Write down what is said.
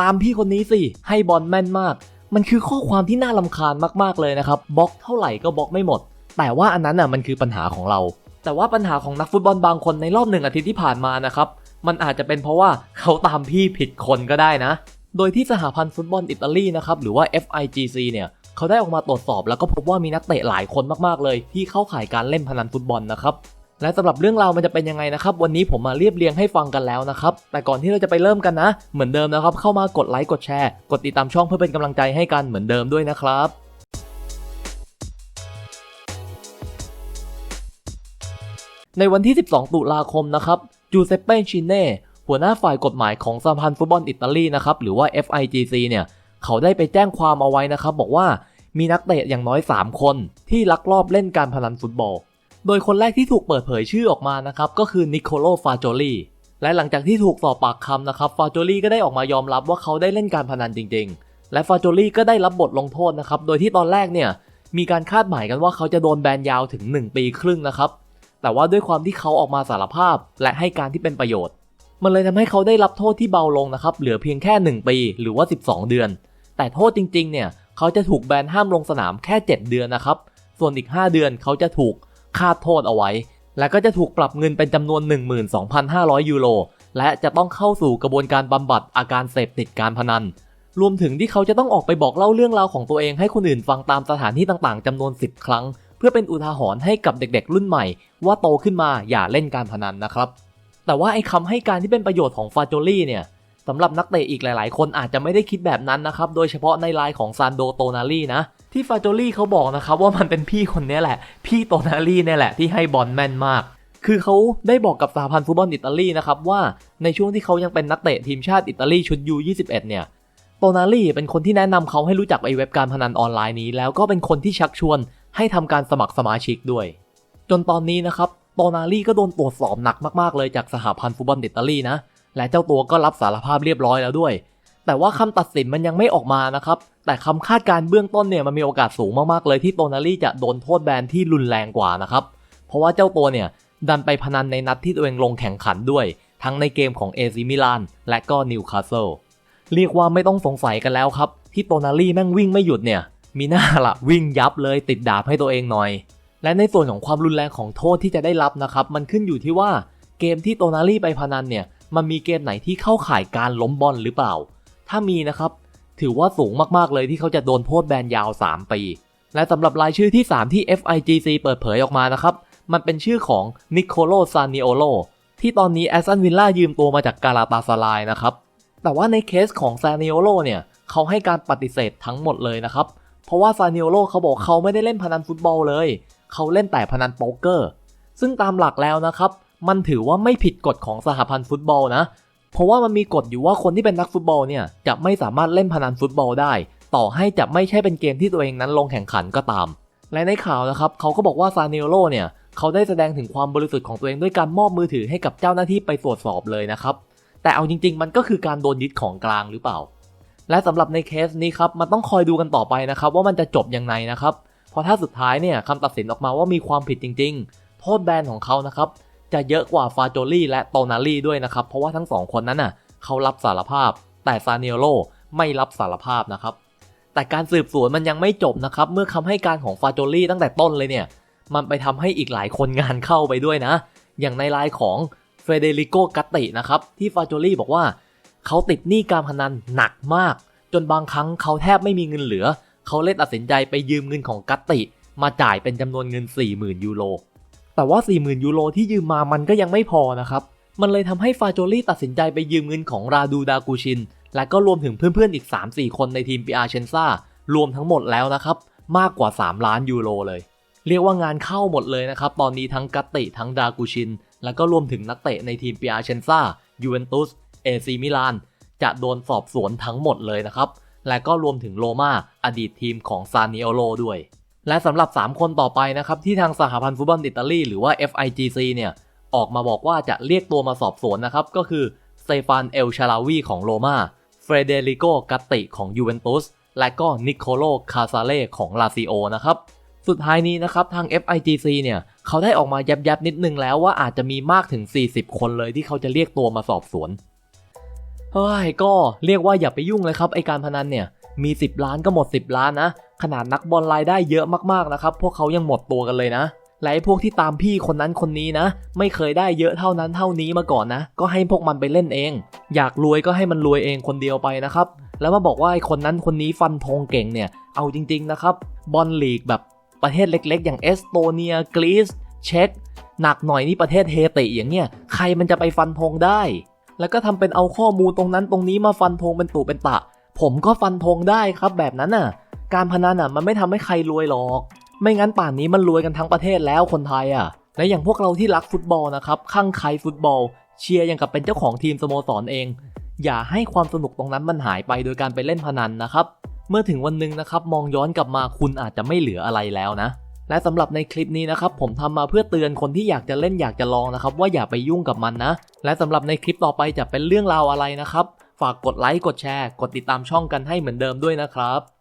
ตามพี่คนนี้สิ ให้บอลแม่นมาก มันคือข้อความที่น่าลำคาญมากๆเลยนะครับบล็อกเท่าไหร่ก็บล็อกไม่หมด แต่ว่าอันนั้นน่ะมันคือปัญหาของเรา แต่ว่าปัญหาของนักฟุตบอลบางคนในรอบหนึ่งอาทิตย์ที่ผ่านมานะครับมันอาจจะเป็นเพราะว่าเขาตามพี่ผิดคนก็ได้นะ โดยที่สหพันธ์ฟุตบอลอิตาลีนะครับหรือว่า FIGC เนี่ยเขาได้ออกมาตรวจสอบแล้วก็พบว่ามีนักเตะหลายคนมากๆเลย ที่เข้าข่ายการเล่นพนันฟุตบอลนะครับ และสำหรับเรื่องราวมันจะเป็นยังไงนะครับ วันนี้ผมมาเรียบเรียงให้ฟังกันแล้วนะครับ แต่ก่อนที่เราจะไปเริ่มกันนะ เหมือนเดิมนะครับ เข้ามากดไลค์กดแชร์กดติดตามช่องเพื่อเป็นกำลังใจให้กันเหมือนเดิมด้วยนะครับในวันที่ 12 ตุลาคมนะครับจูเซปเป้ชินเน่หัวหน้าฝ่ายกฎหมายของสหพันธ์ฟุตบอลอิตาลีนะครับหรือว่า FIGC เนี่ยเขาได้ไปแจ้งความเอาไว้นะครับ บอกว่ามีนักเตะอย่างน้อย 3 คนที่ลักลอบเล่นการพนันฟุตบอล โดยคนแรกที่ถูกเปิดเผยชื่อออกมานะครับก็คือนิโคโลฟาโจลีและหลังจากที่ถูกสอบปากคำนะครับฟาโจลีก็ได้ออกมายอมรับว่าเขาได้เล่นการพนันจริง ๆ และฟาโจลีก็ได้รับบทลงโทษนะครับโดยที่ตอนแรกเนี่ยมีการคาดหมายกันว่าเขาจะโดนแบนยาวถึง 1 ปีครึ่งนะครับแต่ว่าด้วยความที่เขาออกมาสารภาพ และให้การที่เป็นประโยชน์ มันเลยทำให้เขาได้รับโทษที่เบาลงนะครับเหลือเพียงแค่ 1 ปีหรือว่า 12 เดือน แต่โทษจริงๆเนี่ยเขาจะถูกแบนห้ามลงสนามแค่ 7 เดือนนะครับส่วนอีก 5 เดือนเขาจะถูก คาดโทษเอาไว้ และก็จะถูกปรับเงินเป็นจำนวน 12,500 ยูโร และจะต้องเข้าสู่กระบวนการบำบัดอาการเสพติดการพนัน รวมถึงที่เขาจะต้องออกไปบอกเล่าเรื่องราวของตัวเองให้คนอื่นฟังตามสถานที่ต่างๆจำนวน 10 ครั้ง เพื่อเป็นอุทาหรณ์ให้กับเด็กๆ รุ่นใหม่ ว่าโตขึ้นมาอย่าเล่นการพนันนะครับ แต่ว่าไอ้คำให้การที่เป็นประโยชน์ของฟาโจลี่เนี่ย สำหรับนักเตะอีกหลาย ๆ คนอาจจะไม่ได้คิดแบบนั้นนะครับ โดยเฉพาะในไลน์ของซานโดโตนาลีนะที่ฟาโจลี่เขาบอกนะครับว่ามันเป็นพี่คนนี้แหละ พี่โตนาลีเนี่ยแหละที่ให้บอลแม่นมาก คือเขาได้บอกกับสหพันธ์ฟุตบอลอิตาลีนะครับว่าในช่วงที่เขายังเป็นนักเตะทีมชาติอิตาลีชุดยู21เนี่ยโตนาลีเป็นคนที่แนะนำเขาให้รู้จักไอเว็บการพนันออนไลน์นี้ แล้วก็เป็นคนที่ชักชวนให้ทำการสมัครสมาชิกด้วย จนตอนนี้นะครับโตนาลีก็โดนตรวจสอบหนักมาก ๆ เลยจากสหพันธ์ฟุตบอลอิตาลีนะ และเจ้าตัวก็รับสารภาพเรียบร้อยแล้วด้วย แต่ว่าคำตัดสินมันยังไม่ออกมานะครับ แต่คำคาดการเบื้องต้นเนี่ยมันมีโอกาสสูงมากๆเลยที่โตนาลี่จะโดนโทษแบนที่รุนแรงกว่านะครับ เพราะว่าเจ้าตัวเนี่ยดันไปพนันในนัดที่ตัวเองลงแข่งขันด้วย ทั้งในเกมของเอซิมิลานและก็นิวคาสเซิลเรียกว่าไม่ต้องสงสัยกันแล้วครับที่โตนาลี่แม่งวิ่งไม่หยุดเนี่ย มีหน้าละวิ่งยับเลยติดดาบให้ตัวเองหน่อย และในส่วนของความรุนแรงของโทษที่จะได้รับนะครับ มันขึ้นอยู่ที่ว่าเกมที่โตนาลี่ไปพนันเนี่ย มันมีเกมไหนที่เข้าข่ายการล้มบอลหรือเปล่า ถ้ามีนะครับ ถือว่าสูงมากๆเลยที่เขาจะโดนโทษแบนยาว 3 ปี และสำหรับรายชื่อที่ 3 ที่ FIGC เปิดเผยออกมานะครับ มันเป็นชื่อของนิโคโลซานิโอโลที่ตอนนี้แอสตันวิลล่ายืมตัวมาจากกาลาตาซารายนะครับ แต่ว่าในเคสของซานิโอโลเนี่ยเขาให้การปฏิเสธทั้งหมดเลยนะครับ เพราะว่าซานิโอโลเขาบอกเขาไม่ได้เล่นพนันฟุตบอลเลย เขาเล่นแต่พนันโป๊กเกอร์ ซึ่งตามหลักแล้วนะครับ มันถือว่าไม่ผิดกฎของสหพันธ์ฟุตบอลนะ เพราะว่ามันมีกฎอยู่ว่าคนที่เป็นนักฟุตบอลเนี่ยจะไม่สามารถเล่นพนันฟุตบอลได้ ต่อให้จะไม่ใช่เป็นเกมที่ตัวเองนั้นลงแข่งขันก็ตาม และในข่าวนะครับเขาก็บอกว่าซานิโอโลเนี่ยเขาได้แสดงถึงความบริสุทธิ์ของตัวเองด้วยการมอบมือถือให้กับเจ้าหน้าที่ไปตรวจสอบเลยนะครับ แต่เอาจริง ๆ มันก็คือการโดนยึดของกลางหรือเปล่า และสำหรับในเคสนี้ครับมันต้องคอยดูกันต่อไปนะครับว่ามันจะจบยังไงนะครับ เพราะถ้าสุดท้ายเนี่ยคำตัดสินออกมาว่ามีความผิดจริง ๆ โทษแบนของเขานะครับ จะเยอะกว่าฟาโจลี่และโตนาลี่ด้วยนะครับ เพราะว่าทั้งสองคนนั้นน่ะเขารับสารภาพ แต่ซาเนโลไม่รับสารภาพนะครับ แต่การสืบสวนมันยังไม่จบนะครับ เมื่อคำให้การของฟาโจลี่ตั้งแต่ต้นเลยเนี่ย มันไปทำให้อีกหลายคนงานเข้าไปด้วยนะ อย่างในไลน์ของเฟเดริโกกัตตินะครับ ที่ฟาโจลี่บอกว่า เขาติดหนี้การพนันหนักมาก จนบางครั้งเขาแทบไม่มีเงินเหลือ เขาเลยตัดสินใจไปยืมเงินของกัตติ มาจ่ายเป็นจำนวนเงิน 40,000 ยูโร แต่ว่า 40,000 ยูโรที่ยืมมามันก็ยังไม่พอนะครับ มันเลยทำให้ฟาโจลี่ตัดสินใจไปยืมเงินของราดูดากูชิน และก็รวมถึงเพื่อนๆอีก 3-4 คนในทีมปีอาเชนซารวมทั้งหมดแล้วนะครับ มากกว่า 3 ล้านยูโรเลย เรียกว่างานเข้าหมดเลยนะครับ ตอนนี้ทั้งกัตติทั้งดากูชิน แล้วก็รวมถึงนักเตะในทีมปีอาเชนซายูเวนตุสเอซีมิลานจะโดนสอบสวนทั้งหมดเลยนะครับ และก็รวมถึงโรมาอดีตทีมของซานิโอโลด้วย และสำหรับ 3 คนต่อไปนะครับที่ทางสหพันธ์ฟุตบอลอิตาลีหรือว่า FIGC เนี่ยออกมาบอกว่าจะเรียกตัวมาสอบสวนนะครับก็คือสเตฟานเอลชาลาวีของโรมาเฟรเดริโกกัตติของยูเวนตุสและก็นิโคโลคาซาเล่ของลาซิโอนะครับสุดท้ายนี้นะครับทาง FIGC เนี่ยเขาได้ออกมายับๆนิดนึงแล้วว่าอาจจะมีมากถึง 40 คนเลยที่เขาจะเรียกตัวมาสอบสวนเฮ้ยก็เรียกว่าอย่าไปยุ่งเลยครับไอการพนันเนี่ย มี 10 ล้านก็หมด 10 ล้านนะ ขนาดนักบอลรายได้เยอะมากๆนะครับ พวกเขายังหมดตัวกันเลยนะและพวกที่ตามพี่คนนั้นคนนี้นะ ไม่เคยได้เยอะเท่านั้นเท่านี้มาก่อนนะ ก็ให้พวกมันไปเล่นเอง อยากรวยก็ให้มันรวยเองคนเดียวไปนะครับ แล้วมาบอกว่าไอ้คนนั้นคนนี้ฟันธงเก่งเนี่ย เอาจริงๆนะครับ บอลลีกแบบประเทศเล็กๆ อย่างเอสโตเนียกรีซเช็กหนักหน่อยนี่ประเทศเฮติอย่างเงี้ยใครมันจะไปฟันธงได้ แล้วก็ทำเป็นเอาข้อมูลตรงนั้นตรงนี้มาฟันธงเป็นตุเป็นตะ ผมก็ฟันธงได้ครับแบบนั้นน่ะ การพนันอะมันไม่ทำให้ใครรวยหรอก ไม่งั้นป่านนี้มันรวยกันทั้งประเทศแล้วคนไทยอะ และอย่างพวกเราที่รักฟุตบอลนะครับข้างใครฟุตบอล เชียร์อย่างกับเป็นเจ้าของทีมสโมสรเอง อย่าให้ความสนุกตรงนั้นมันหายไปโดยการไปเล่นพนันนะครับ เมื่อถึงวันหนึ่งนะครับมองย้อนกลับมาคุณอาจจะไม่เหลืออะไรแล้วนะและสำหรับในคลิปนี้นะครับผมทำมาเพื่อเตือนคนที่อยากจะเล่นอยากจะลองนะครับว่าอย่าไปยุ่งกับมันนะ และสำหรับในคลิปต่อไปจะเป็นเรื่องราวอะไรนะครับ ฝากกดไลค์กดแชร์ กดติดตามช่องกันให้เหมือนเดิมด้วยนะครับ